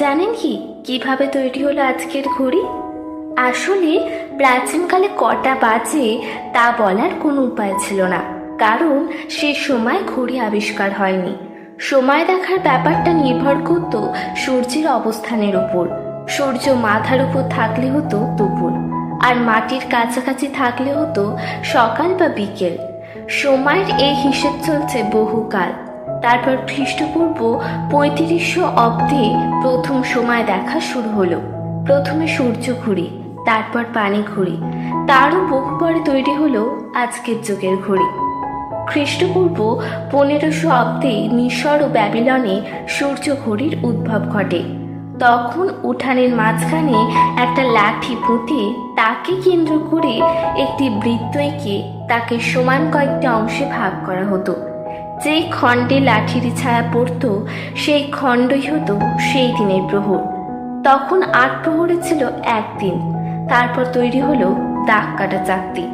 জানেন কি? কীভাবে তৈরি হলো আজকের ঘড়ি? আসলে প্রাচীনকালে কটা বাজে তা বলার কোনো উপায় ছিল না, কারণ সে সময় ঘড়ি আবিষ্কার হয়নি। সময় দেখার ব্যাপারটা নির্ভর করত সূর্যের অবস্থানের উপর। সূর্য মাথার উপর থাকলে হতো দুপুর, আর মাটির কাছাকাছি থাকলে হতো সকাল বা বিকেল। সময়ের এই হিসেব চলছে বহুকাল। তারপর খ্রিস্টপূর্ব পঁয়ত্রিশশো অব্দে প্রথম সময় দেখা শুরু হলো। প্রথমে সূর্য ঘুড়ি তারপর পানি ঘুড়ি তারও বহু পরে তৈরি হলো আজকের যুগের ঘড়ি। খ্রিস্টপূর্ব পনেরোশো অব্দে মিশর ও ব্যাবিলনে সূর্য ঘড়ির উদ্ভব ঘটে। তখন উঠানের মাঝখানে একটা লাঠি পুঁতে তাকে কেন্দ্র করে একটি বৃত্ত এঁকে তাকে সমান কয়েকটি অংশে ভাগ করা হতো। যেই খণ্ডে লাঠির ছায়া পড়তো, সেই খণ্ডই হতো সেই দিনের প্রহর। তখন আট প্রহরে ছিল একদিন, তারপর তৈরি হলো দাগ কাটা চাকতি।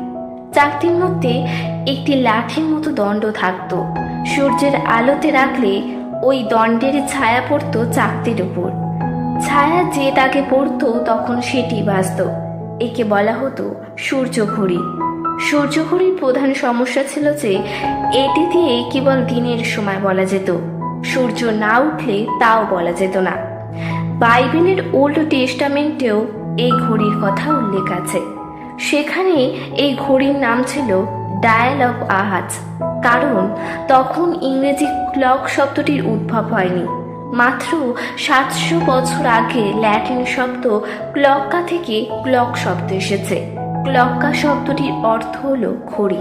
চাকতির মধ্যে একটি লাঠির মতো দণ্ড থাকতো। সূর্যের আলোতে রাখলে ওই দণ্ডের ছায়া পড়তো চাকতির উপর। ছায়া যে তাকে পড়তো, তখন সেটি বাজত একে বলা হতো সূর্য ঘড়ি সূর্য ঘড়ির প্রধান সমস্যা ছিল যে এটি দিয়ে কেবল দিনের সময় বলা যেত। সূর্য না উঠলে তাও বলা যেত না। বাইবেলের ওল্ড টেস্টামেন্টেও এই ঘড়ির কথা উল্লেখ আছে। সেখানে এই ঘড়ির নাম ছিল ডায়াল অফ আহাজ। কারণ তখন ইংরেজি ক্লক শব্দটির উদ্ভব হয়নি। মাত্র সাতশো বছর আগে ল্যাটিন শব্দ ক্লকা থেকে ক্লক শব্দ এসেছে। ক্লক্কা শব্দটির অর্থ হলো ঘড়ি।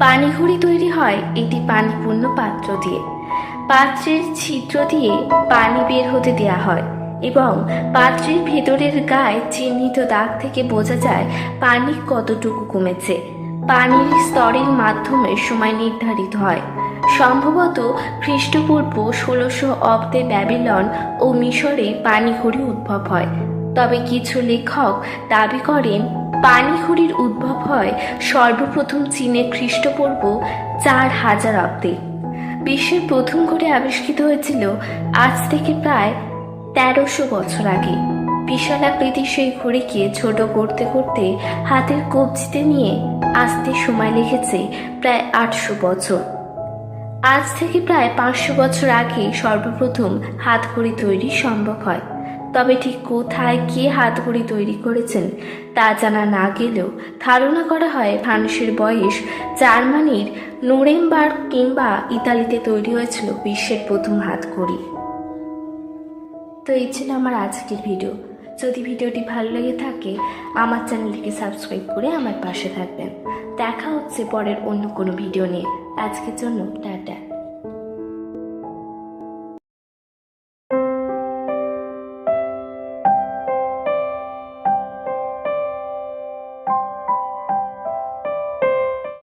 পানিঘড়ি তৈরি হয় একটি পানিপূর্ণ পাত্র দিয়ে। পাত্রের ছিদ্র দিয়ে পানি বের হতে দেয়া হয় এবং পাত্রের ভেতরের গায়ে চিহ্নিত দাগ থেকে বোঝা যায় পানি কতটুকু কমেছে। পানির স্তরের মাধ্যমে সময় নির্ধারিত হয়। সম্ভবত খ্রিস্টপূর্ব ষোলোশো অব্দে ব্যাবিলন ও মিশরে পানিঘড়ি উদ্ভব হয়। তবে কিছু লেখক দাবি করেন পানিঘড়ির উদ্ভব হয় সর্বপ্রথম চীনে খ্রিস্টপূর্ব চার হাজার অব্দে। বিশ্বের প্রথম ঘড়ি আবিষ্কৃত হয়েছিল আজ থেকে প্রায় তেরোশো বছর আগে। বিশালাকৃতির সেই ঘড়িকে ছোট করতে করতে হাতের কবজিতে নিয়ে আসতে সময় লেগেছে প্রায় আটশো বছর। আজ থেকে প্রায় পাঁচশো বছর আগে সর্বপ্রথম হাত ঘড়ি তৈরি সম্ভব হয়। তবে ঠিক কোথায় কে হাতঘড়ি তৈরি করেছেন তা জানা না গেলেও ধারণা করা হয় মানুষের বয়স জার্মানির নোরেমবার্গ কিংবা ইতালিতে তৈরি হয়েছিল বিশ্বের প্রথম হাতঘড়ি। তো এই ছিল আমার আজকের ভিডিও। যদি ভিডিওটি ভালো লেগে থাকে, আমার চ্যানেলটিকে সাবস্ক্রাইব করে আমার পাশে থাকবেন। দেখা হচ্ছে পরের অন্য কোনো ভিডিও নিয়ে। আজকের জন্য টাটা।